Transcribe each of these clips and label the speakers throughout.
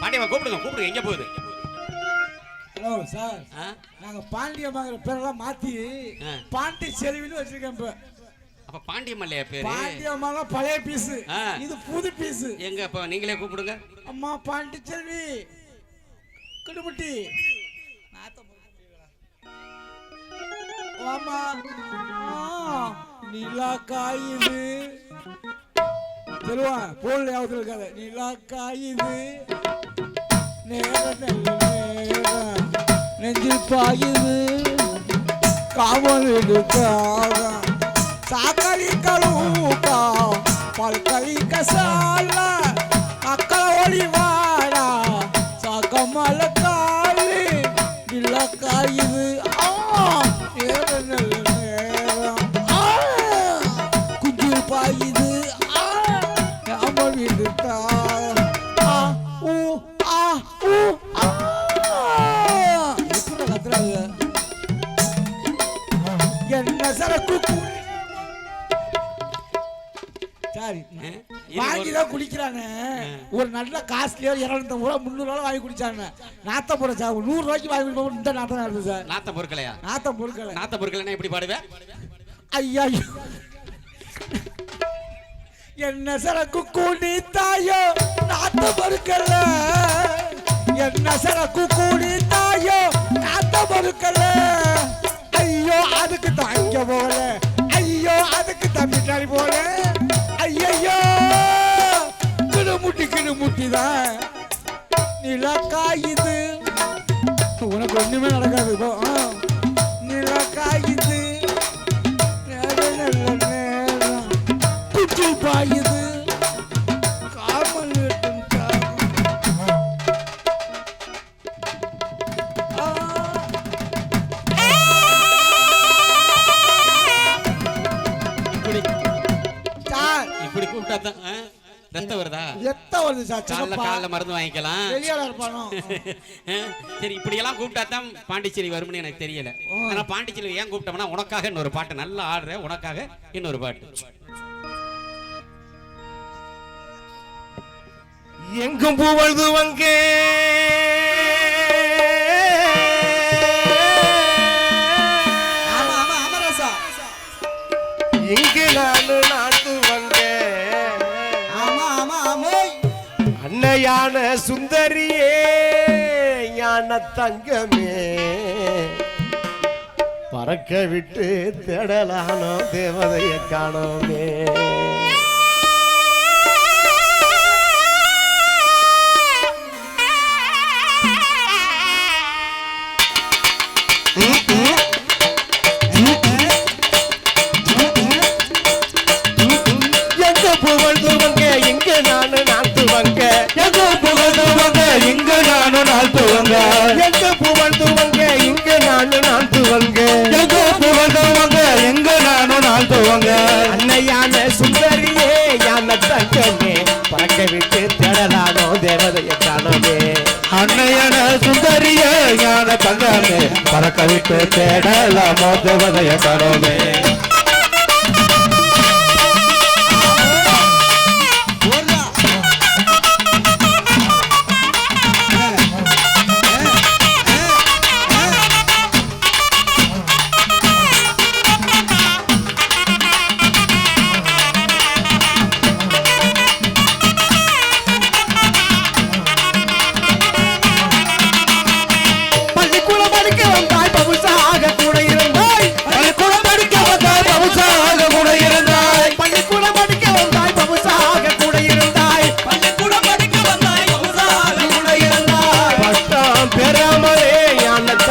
Speaker 1: பாண்டியம்மா கூப்பிடுங்க கூப்பிடுங்க எங்க போகுது?
Speaker 2: Hello sir? நாங்க பாண்டியம்மாங்கிற பேரெல்லாம் மாத்தி. பாண்டி செல்வின்னு வச்சிருக்கேன் இப்ப.
Speaker 1: அப்ப பாண்டியம்மா இல்லையா பேரு?
Speaker 2: பாண்டியம்மாலாம் பழைய பீஸ். இது புது பீஸ்.
Speaker 1: எங்க அப்ப நீங்களே கூப்பிடுங்க.
Speaker 2: அம்மா பாண்டி செல்வி. குடுமுட்டி ஆமா. நிலா காயுது. செல்வா போன்ல யாவது இருக்காது. நிலா காயுது. நெஞ்சு பாயுது. காவல் எடுக்காக சாக்கடி கழுவுக்கா பல்கலி கசால. அக்கா ஒளிவாடா சாக்கமல காலி. நிலா காயுது. ஆ? வாங்கி தான் குடிக்கிறாங்க ஒரு நல்ல காஸ்ட்லியா இரநூத்தம்பது ரூபா முந்நூறு ரூபா வாங்கி குடிச்சாங்க நாத்தம் போட சார் நூறு ரூபாய்க்கு வாங்கி குடிப்போம் இந்த நாத்தம் இருக்குது சார்.
Speaker 1: நாத்த பொருட்களையா?
Speaker 2: நாத்தம் பொருட்களை.
Speaker 1: நாத்த பொருட்கள் எப்படி பாடுவேன்
Speaker 2: ஐயா என்ன சரக்கு குடித்தாயோ நாத்த பொருட்கள என்ன சரக்கு குடித்தாயோ நாத்த பொருட்கள தான் நிலக்காயுது. உனக்கு ஒண்ணுமே நடக்காது போ ஆ. நிலக்காயுது. குச்சி பாயுது. காமல்.
Speaker 1: இப்படி. இப்படி கூப்பிட்டா தான்? ரத்தம் வருதா?
Speaker 2: எத்த வருது சார்
Speaker 1: காலைல மருந்து வாங்கிக்கலாம்.
Speaker 2: இருப்பானோ?
Speaker 1: சரி இப்படி எல்லாம் கூப்பிட்டா தான் பாண்டிச்சேரி வரும்னு எனக்கு தெரியல. ஆனா பாண்டிச்சேரி ஏன் கூப்பிட்டோம்னா உனக்காக இன்னொரு பாட்டு நல்லா ஆடுற உனக்காக இன்னொரு பாட்டு.
Speaker 3: எங்கும் புகழ்ந்து வங்கே அன்னையான சுந்தரியே ஞான தங்கமே. பறக்க விட்டு தேடலானோ தேவதையை காணோமே. தங்கமே பறக்க விட்டு தேடலாமோ தேவதைய காணோமே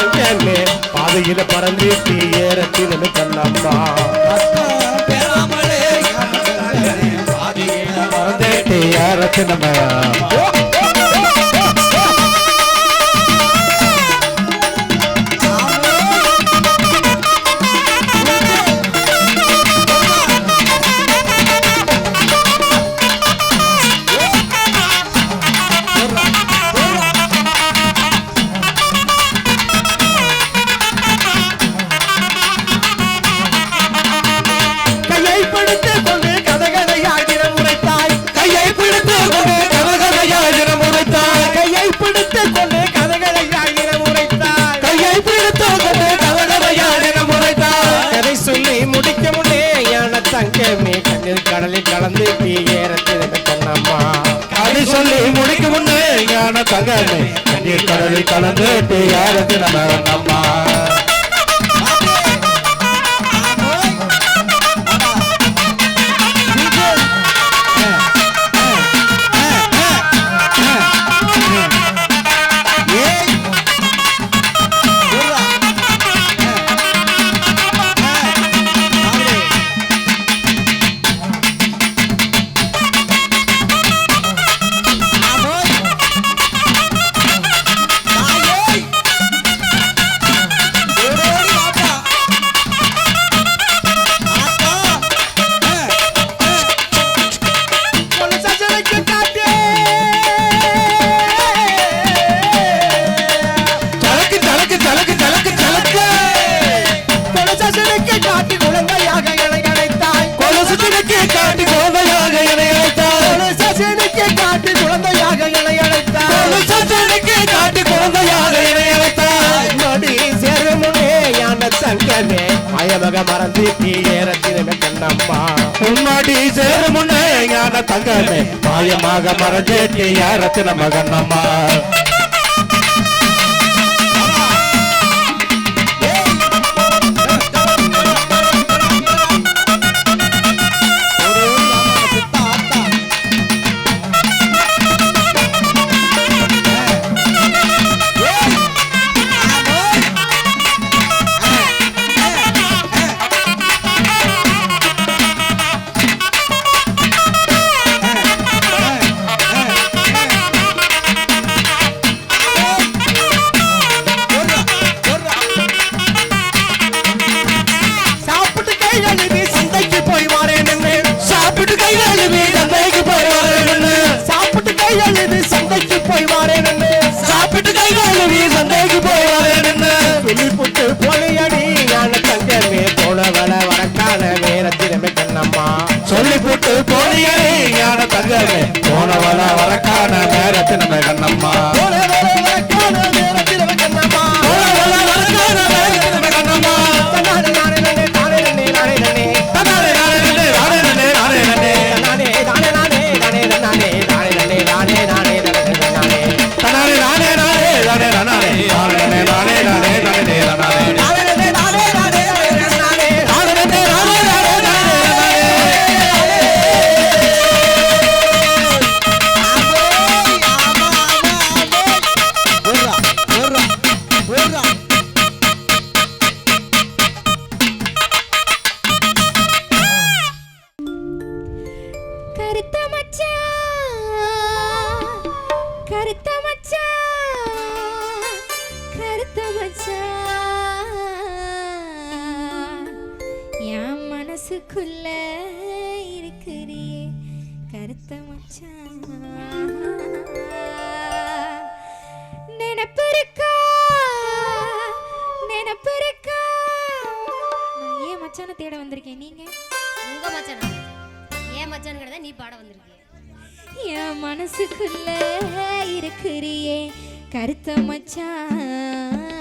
Speaker 3: யான தங்கமே பாதையில பறந்துட்டு ஏறத்தில் கண்ணம்மா பெறாமலே பாதையில பறந்துட்டு கையை சொல்லி முடிக்கு முன்னே ஞான
Speaker 4: தகவலை கண்ணீர் கடலில் கலந்துட்டு யாருக்கு நம்ம
Speaker 3: நம்மா குழந்தையாக
Speaker 4: இணைய வைத்தாய்.
Speaker 3: மடி சேருமுனே யான தங்கமே. மயமக மறந்து நீ ஏறத்தினமே கண்ணம்மா?
Speaker 4: உம்மடி சேருமுனே யான தங்கமே. மாயமாக மறந்து நீ ஏறத்தின மகண்ணம்மா
Speaker 3: செல்லி புட்டு பொலியடி. ஞான தங்கமே போனவள வரக்கான வீரத்தினமே கண்ணம்மா.
Speaker 4: சொல்லி புட்டு பொலியடி. ஞான தங்கமே
Speaker 3: போனவள வரக்கான நேரத்தினமே கண்ணம்மா.
Speaker 5: கருத்த மச்சா கருத்த மச்சா கருத்த மச்சா என் மனசுக்குள்ள இருக்கிறியே கருத்த மச்சா நினப்பு இருக்கா? நினப்பு இருக்கா? ஏன் மச்சானை தேட வந்திருக்கேன்? நீங்க?
Speaker 6: உங்க மச்சானா. ஏன் நீ பாட வந்திருக்கிய.
Speaker 5: என் மனசுக்குள்ள இருக்கிறியே கருத்த மச்சான்.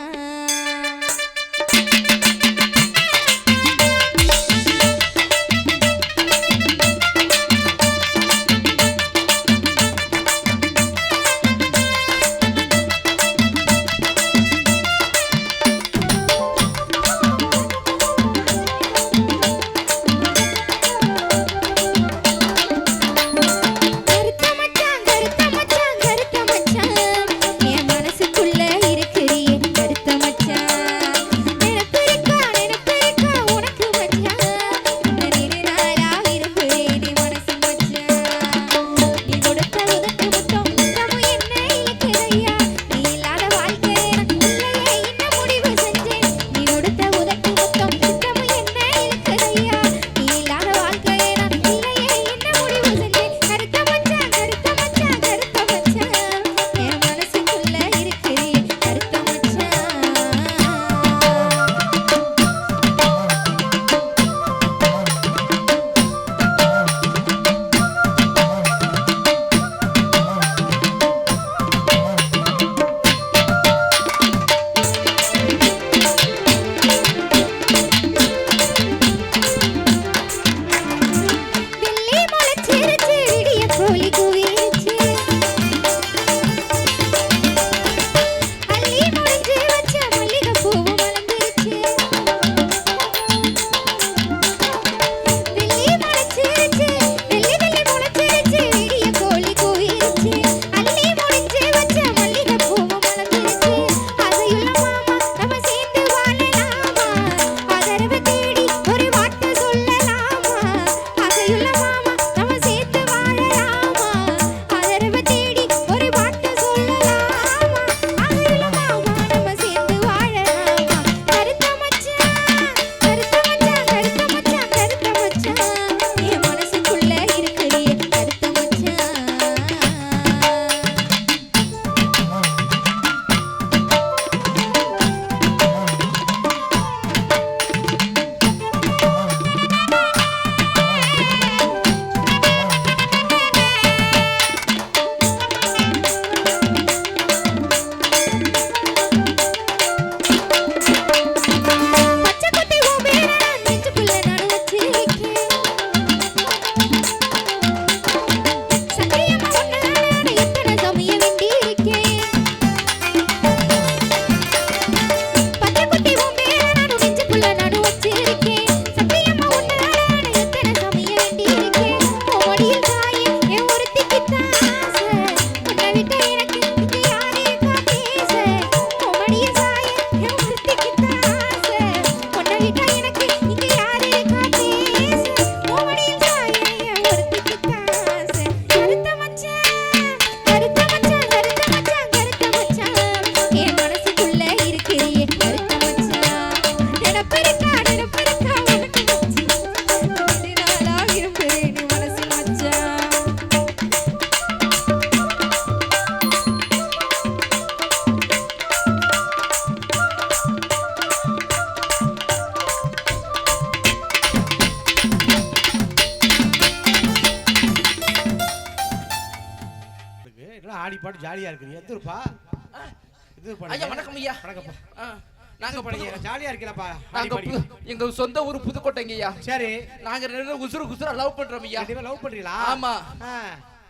Speaker 2: நாங்க
Speaker 3: நாங்க
Speaker 2: புது-
Speaker 3: ஜாலியா இருக்கீங்களப்பா
Speaker 2: நாங்க பு- எங்க சொந்த ஊர் புதுக்கோட்டைங்க ஐயா.
Speaker 3: சரி.
Speaker 2: நாங்க ரெண்டு பேரும் உசுறு குசுரா லவ் பண்றோம் ஐயா.
Speaker 3: லவ் பண்றீங்களா?
Speaker 2: ஆமா.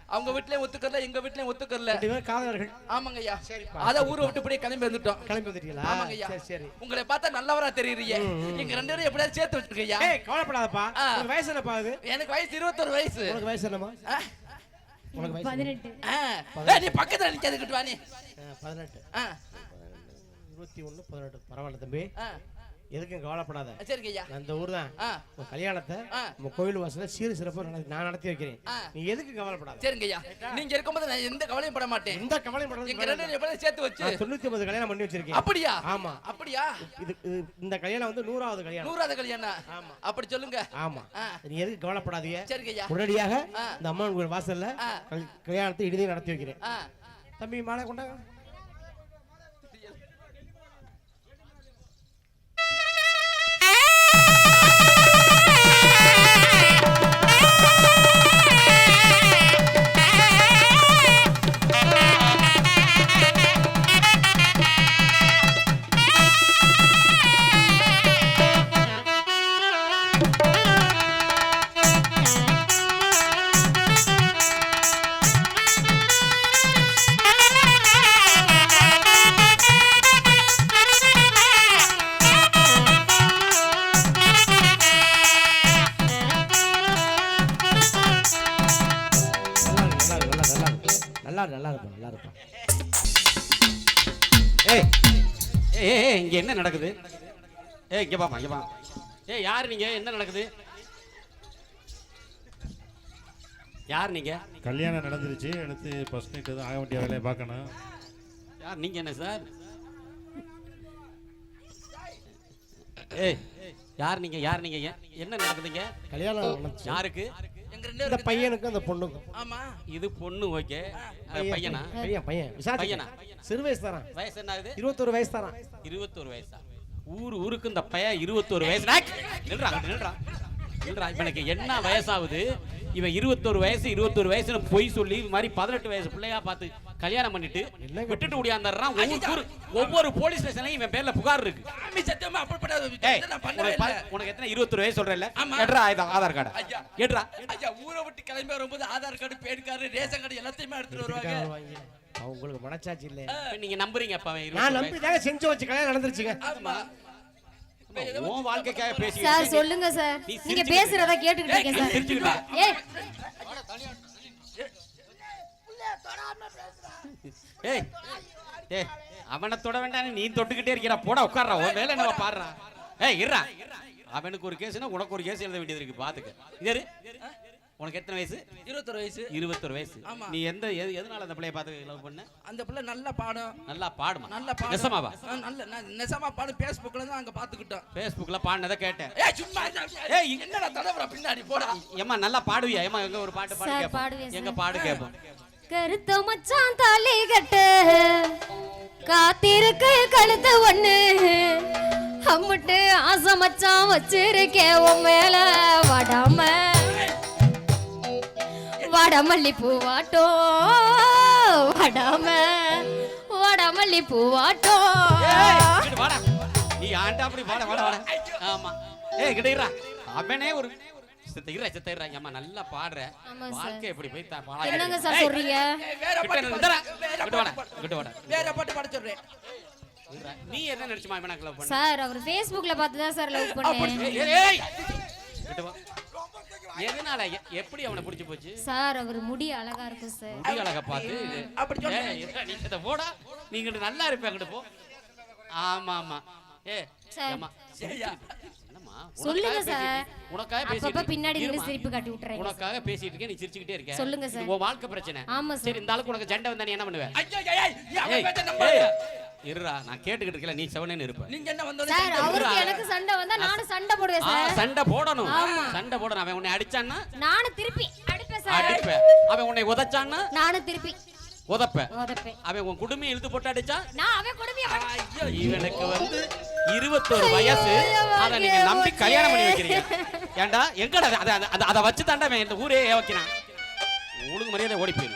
Speaker 2: அவங்க வீட்லயும் ஒத்துக்கறல எங்க வீட்லயும்
Speaker 3: பேரும் காதலர்கள்.
Speaker 2: ஆமாங்க ஐயா. அத ஊரை விட்டு இப்படியே கிளம்பி வந்துட்டோம்.
Speaker 3: கிளம்பி வந்துட்டீங்களா?
Speaker 2: ஆமாங்க ஐயா.
Speaker 3: சரி
Speaker 2: உங்களை பார்த்தா நல்லவரா தெரியுறீங்க. எங்க ரெண்டு பேரும் எப்படியாவது சேர்த்து வச்சிருக்க ஐயா.
Speaker 3: ஏய் கவலைப்படாதப்பா. வயசு என்னப்பா ஆகுது
Speaker 2: எனக்கு வயசு இருபத்தொரு வயசு.
Speaker 3: உனக்கு வயசு உனக்கு
Speaker 2: நீ பக்கத்துல நிக்காதுக்கிட்டு வா நீ.
Speaker 3: ஆ, பதினெட்டு.
Speaker 2: ஆ,
Speaker 3: இருபத்தி ஒண்ணு பதினெட்டு. பரவாயில்ல தம்பி. எதுக்கும் கவலைப்படாத.
Speaker 2: சரிங்க ஐயா.
Speaker 3: நான் இந்த ஊர் தான் உன் கல்யாணத்தை கோயில் வாசல்ல சீர் சிறப்பு நான் நடத்தி வைக்கிறேன். நீ எதுக்கு கவலைப்படாத?
Speaker 2: சரிங்க ஐயா. நீங்க இருக்கும்போது நான் எந்த கவலையும் பட மாட்டேன்.
Speaker 3: எந்த கவலையும் படாத
Speaker 2: எங்க ரெண்டு சேர்த்து வச்சு.
Speaker 3: தொண்ணூத்தி ஒன்பது கல்யாணம் பண்ணி வச்சிருக்கேன்.
Speaker 2: அப்படியா?
Speaker 3: ஆமா.
Speaker 2: அப்படியா?
Speaker 3: இது இந்த கல்யாணம் வந்து நூறாவது கல்யாணம்.
Speaker 2: நூறாவது கல்யாணம்.
Speaker 3: ஆமா.
Speaker 2: அப்படி சொல்லுங்க.
Speaker 3: ஆமா. நீ எதுக்கு கவலைப்படாதீங்க.
Speaker 2: சரிங்க ஐயா.
Speaker 3: உடனடியாக. இந்த அம்மன் கோயில் வாசல்ல கல்யாணத்தை இறுதி நடத்தி வைக்கிறேன். தம்பி மாலை கொண்டாங்க நல்லா நல்லா இருக்கு நல்லா இருக்கும்
Speaker 1: ஏய் ஏய் ஏய் இங்க என்ன நடக்குது? ஏய் இங்க பாப்பா இங்க பா ஏய் யார் நீங்க? என்ன நடக்குது? யார் நீங்க?
Speaker 4: கல்யாணம் நடந்துருச்சு. அடுத்து ஃபர்ஸ்ட் நைட் எதுவும் ஆக வேண்டிய வேலையை பார்க்கணும்.
Speaker 1: யார் நீங்க என்ன சார்? ஏய் யார் நீங்க? யார் நீங்க? ஏன் என்ன நடக்குதுங்க
Speaker 3: கல்யாணம்.
Speaker 1: யாருக்கு?
Speaker 3: இந்த பையனுக்கும் அந்த பொண்ணுக்கும்
Speaker 2: ஆமா.
Speaker 1: இது பொண்ணு ஓகே. பையனா?
Speaker 3: பையன் பையன்
Speaker 1: பையனா?
Speaker 3: சிறு வயசு தானா
Speaker 1: வயசு என்ன ஆகுது?
Speaker 3: இருபத்தொரு வயசு தானா
Speaker 1: இருபத்தோரு வயசா? ஊர் ஊருக்கு இந்த பையன் இருபத்தோரு வயசு. டேய், நில்றா. நில்றா நில்றா இவனுக்கு என்ன வயசாகுது? இவன் இருபத்தோரு வயசு இருபத்தோரு வயசுன்னு பொய் சொல்லி இது மாதிரி பதினெட்டு வயசு பிள்ளையா பார்த்து கல்யாணம் பண்ணிட்டு விட்டுட்டு ஓடியாந்துடுறான் ஒவ்வொரு ஒவ்வொரு போலீஸ் ஸ்டேஷன்லயும் இவன் பேர்ல புகார் இருக்கு. உனக்கு எத்தனை இருபத்தொரு வயசு சொல்றேன்ல
Speaker 2: ஆமா.
Speaker 1: எட்ரா ஆதார் கார்டு.
Speaker 2: ஐயா.
Speaker 1: எட்ரா
Speaker 2: ஐயா ஊரை விட்டு கிளம்பி வரும்போது Aadhaar card PAN card ration card எல்லாத்தையுமே எடுத்துட்டு வருவாங்க.
Speaker 3: அவங்களுக்கு மனச்சாட்சி இல்லை
Speaker 1: நீங்க நம்புறீங்க அப்ப அவன்
Speaker 3: நான் நம்பி. தாங்க செஞ்சு வச்சு கல்யாணம் நடந்துருச்சுங்க.
Speaker 2: ஆமா.
Speaker 1: உன் வாழ்க்கைக்காக பேசி
Speaker 6: சார் சொல்லுங்க சார்.
Speaker 1: நீ
Speaker 6: நீங்க
Speaker 1: சிரிச்சுக்கிட்டு
Speaker 6: பேசுறத கேட்டுக்கிட்டு இருக்கேன் சார்.
Speaker 1: சிரிச்சுக்கிட்டா?
Speaker 6: ஏய்.
Speaker 1: ஏய் ஏய் அவனை தொட வேண்டாம் நீ தொட்டுக்கிட்டே இருக்கிறா போடா உட்கார்றா. உன் வேலை நம்ம பாடுறா. ஏய் அவனுக்கு ஒரு கேஸ்னா உனக்கு ஒரு கேஸ் எழுத வேண்டியது இருக்கு. பாத்துக்க. இது. உனக்கு எத்தனை வயசு?
Speaker 2: இருபத்தொரு வயசு.
Speaker 1: இருபத்தொரு வயசு.
Speaker 2: ஆமா.
Speaker 1: நீ எந்த எது எதனால அந்த பிள்ளைய பார்த்து லவ் பண்ண?
Speaker 2: அந்த பிள்ளை நல்ல பாடம்.
Speaker 1: நல்லா பாடுமா?
Speaker 2: நல்ல பாடம்.
Speaker 1: நெசமாவா
Speaker 2: நல்ல நான் நெசமா பாடம் பேஸ்புக்ல தான் அங்க பாத்துக்கிட்டோம்
Speaker 1: ஃபேஸ்புக்ல பாடினதை கேட்டேன்.
Speaker 2: ஏய் சும்மா இருடா.
Speaker 1: ஏய்,
Speaker 2: என்னடா தலைவரா பின்னாடி போடா.
Speaker 1: ஏம்மா நல்லா பாடுவியா? ஏம்மா எங்க ஒரு பாட்டு பாடு
Speaker 6: பாடுவேன்
Speaker 1: எங்க. பாடு கேட்போம்
Speaker 6: கருத்த மச்சான் தாலி கட்டு. காத்திருக்கு கழுத்து ஒண்ணு. அம்முட்டு ஆசை மச்சான் வச்சிருக்கேன் உன் மேல வடாம. வடமல்லி பூவாட்டோ வடாம வடமல்லி பூவாட்டோ
Speaker 1: நீ ஆண்டா அப்படி வாடா வாடா வாடா ஆமா ஏய் கிட்டா அவனே ஒரு சித்த இருடா சித்த இருடா அம்மா நல்லா பாடுற. வாழ்க்கை எப்படி போய் தா- பாழா
Speaker 6: என்னங்க. சார் சொல்றீங்க
Speaker 2: வேற
Speaker 1: கிட்ட
Speaker 2: பாட்டு. பாடு. வேற பாட்டு பாடு. பாட சொல்றேன்.
Speaker 1: நீ என்ன நினைச்சுமா இவனுக்கு லவ் பண்ண
Speaker 6: சார் அவர் ஃபேஸ்புக்ல பார்த்து தான் சார் லவ் பண்ணேன்
Speaker 1: ஏய். இங்கிட்டு வா. எதனால எப்படி அவனை பிடிச்சு போச்சு?
Speaker 6: சார் அவர் முடி அழகா இருக்கும் சார்.
Speaker 1: முடி அழகா பார்த்து
Speaker 2: அப்படி
Speaker 1: நீ இத போடா. நீ இங்கிட்டு நல்லா இருப்ப அங்கிட்டு போ. ஆமா ஆமா. ஏ
Speaker 6: சார்.
Speaker 1: ஏம்மா?
Speaker 2: சரியா?
Speaker 6: சொல்லுங்க சார்.
Speaker 1: உனக்காக பேசிட்டு
Speaker 6: பின்னாடி நின்று
Speaker 1: இருமா.
Speaker 6: சிரிப்பு காட்டி விட்டுறேன்
Speaker 1: உனக்காக பேசிட்டு இருக்கேன் நீ சிரிச்சுக்கிட்டே இருக்க.
Speaker 6: சொல்லுங்க
Speaker 1: இது
Speaker 6: சார்.
Speaker 1: உன் வாழ்க்கை பிரச்சனை.
Speaker 6: ஆமா சார்.
Speaker 1: சரி இந்த ஆளுக்கு உனக்கு சண்டை வந்தா நீ என்ன பண்ணுவ?
Speaker 2: ஐயா ஐயா, ஐயா, நீ அவன்
Speaker 1: ஏய்,
Speaker 2: பேச்ச நம்பாத.
Speaker 1: இருடா நான் கேட்டுக்கிட்டு இருக்கல நீ செவனேன்னு இருப்ப.
Speaker 2: நீங்க என்ன
Speaker 6: சார்
Speaker 2: சண்டை
Speaker 6: அவருக்கு. எனக்கு சண்டை வந்தா நானும் சண்டை போடுவேன் சார்.
Speaker 1: சண்டை போடணும். சண்டை போடணும். அவன் உன்னை அடிச்சான்னா?
Speaker 6: நானும் திருப்பி அடிப்பேன் சார்.
Speaker 1: அடிப்ப அவன் உன்னை உதைச்சான்னா?
Speaker 6: நானும் திருப்பி.
Speaker 1: உதப்ப
Speaker 6: உதப்பேன்.
Speaker 1: அவன் உன் குடுமையை இழுத்து போட்டு அடிச்சா?
Speaker 6: நான் அவன் கொடுமைய
Speaker 2: ஐயோ,
Speaker 1: இவனுக்கு வந்து இருபத்தொரு வயசு. அதை நீங்க நம்பி கல்யாணம் பண்ணி வைக்கிறீங்க. ஏன்டா? எங்கடா? அது- அது- அது- அதை வச்சு தாண்டா அவன் இந்த ஊரே வைக்கிறான் ஒழுங்கு மரியாதை ஓடி போயிரு